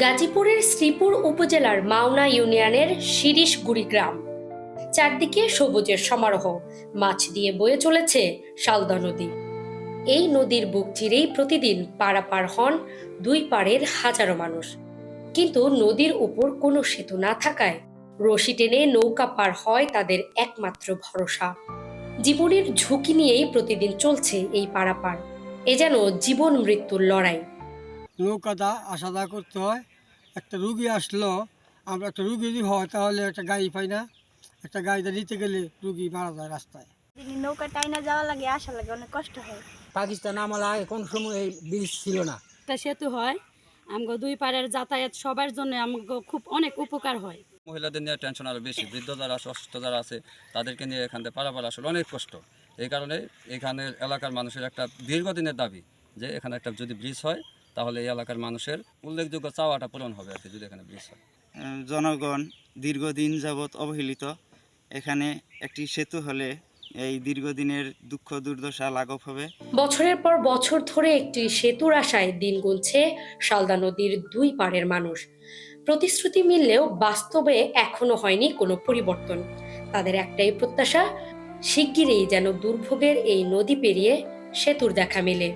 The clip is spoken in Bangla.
গাজীপুরের শ্রীপুর উপজেলার মাওনা ইউনিয়নের শিরিশগুড়ি গ্রাম। চারদিকে সবুজের সমারোহ। মাছ দিয়ে বয়ে চলেছে শালদা নদী। এই নদীর বুক চিরেই প্রতিদিন পারাপার হন দুই পাড়ের হাজারো মানুষ। কিন্তু নদীর উপর কোনো সেতু না থাকায় রশি টেনে নৌকা পার হয় তাদের একমাত্র ভরসা। জীবনের ঝুঁকি নিয়েই প্রতিদিন চলছে এই পারাপার। এ যেন জীবন মৃত্যুর লড়াই। নৌকাটা আসা যাওয়া করতে হয়। একটা রুগী আসলো আমরা একটা রুগী যদি হয় তাহলে একটা গাড়ি পাই না। একটা গাড়িটা নিতে গেলে রুগী মারা যায় রাস্তায়। নৌকা টাইনা যাওয়া লাগে আসা লাগে অনেক কষ্ট হয়। পাকিস্তান আমলে আগে কোন সময় এই ব্রিজ ছিল না? একটা সেতু হয়। আমগো দুই পাড়ের যাতায়াত সবার জন্য আমগো খুব অনেক উপকার হয়। মহিলাদের নিয়ে টেনশন আরও বেশি বৃদ্ধ যারা আছে অসুস্থ যারা আছে তাদেরকে নিয়ে এখান থেকে পারাপার আসলে অনেক কষ্ট। এই কারণে এখানের এলাকার মানুষের একটা দীর্ঘদিনের দাবি যে এখানে একটা যদি ব্রিজ হয় তাহলে এই এলাকার মানুষের উল্লেখযোগ্য চাওয়াটা পূরণ হবে আর কি যদি এখানে ব্রিজ হয়। জনগণ দীর্ঘদিন যাবৎ অবহেলিত। এখানে একটি সেতু হলে এই দীর্ঘদিনের দুঃখ দুর্দশা লাঘব হবে। বছরের পর বছর ধরে একটি সেতুর আশায় দিন গুনছে শালদা নদীর দুই পাড়ের মানুষ। প্রতিশ্রুতি মিললেও বাস্তবে এখনও হয়নি কোনো পরিবর্তন। তাদের একটাই প্রত্যাশা শিগগিরই যেন দুর্ভোগের এই নদী পেরিয়ে সেতুর দেখা মেলে।